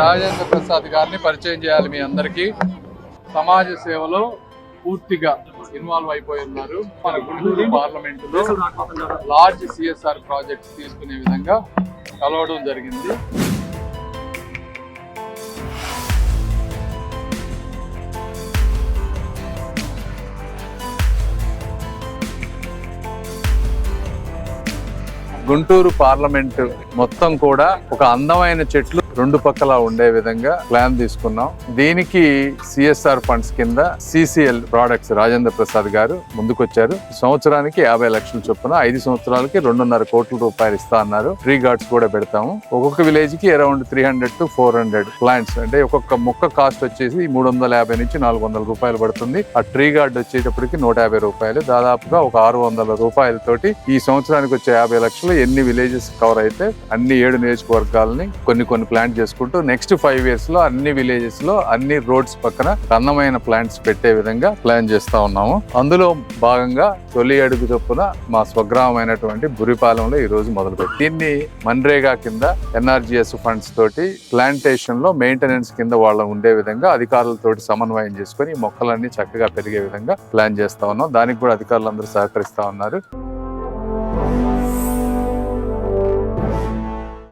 రాజేంద్ర ప్రసాద్ గారిని పరిచయం చేయాలి మీ అందరికీ. సమాజ సేవలో పూర్తిగా ఇన్వాల్వ్ అయిపోయి ఉన్నారు మన గుంటూరు పార్లమెంటులో. లార్జ్ సిఎస్ఆర్ ప్రాజెక్ట్స్ తీసుకునే విధంగా కలవడం జరిగింది. గుంటూరు పార్లమెంట్ మొత్తం కూడా ఒక అందమైన చెట్లు రెండు పక్కల ఉండే విధంగా ప్లాన్ తీసుకున్నాం. దీనికి సిఎస్ఆర్ ఫండ్స్ కింద సిసిఎల్ ప్రొడక్ట్స్ రాజేంద్ర ప్రసాద్ గారు ముందుకొచ్చారు. సంవత్సరానికి యాభై లక్షల చొప్పున ఐదు సంవత్సరాలకి రెండున్నర కోట్ల రూపాయలు ఇస్తా అన్నారు. ట్రీ గార్డ్స్ కూడా పెడతాము. ఒక్కొక్క విలేజ్కి around three hundred to four hundred plants అంటే ఒక్కొక్క మొక్క కాస్ట్ వచ్చేసి మూడు వందల యాభై నుంచి నాలుగు వందల రూపాయలు పడుతుంది. ఆ ట్రీ గార్డ్ వచ్చేటప్పటికి నూట యాభై రూపాయలు. దాదాపుగా ఒక ఆరు వందల రూపాయలతోటి ఈ సంవత్సరానికి వచ్చే యాభై లక్షలు ఎన్ని విలేజెస్ కవర్ అయితే అన్ని ఏడు నియోజకవర్గాలని కొన్ని కొన్ని ప్లాంట్స్ ప్లాన్ చేసుకుంటూ నెక్స్ట్ ఫైవ్ ఇయర్స్లో అన్ని విలేజెస్లో అన్ని రోడ్స్ పక్కన అందమైన ప్లాంట్స్ పెట్టే విధంగా ప్లాన్ చేస్తా ఉన్నాము. అందులో భాగంగా తొలి అడుగు చొప్పున మా స్వగ్రామమైనటువంటి బురిపాలెంలో ఈ రోజు మొదలుపెట్టి. దీన్ని మన్రేగా కింద ఎన్ఆర్జిఎస్ ఫండ్స్ తోటి ప్లాంటేషన్లో మెయింటెనెన్స్ కింద వాళ్ళ ఉండే విధంగా అధికారులతోటి సమన్వయం చేసుకొని మొక్కలన్నీ చక్కగా పెరిగే విధంగా ప్లాన్ చేస్తా ఉన్నాం. దానికి కూడా అధికారులందరూ సహకరిస్తా ఉన్నారు.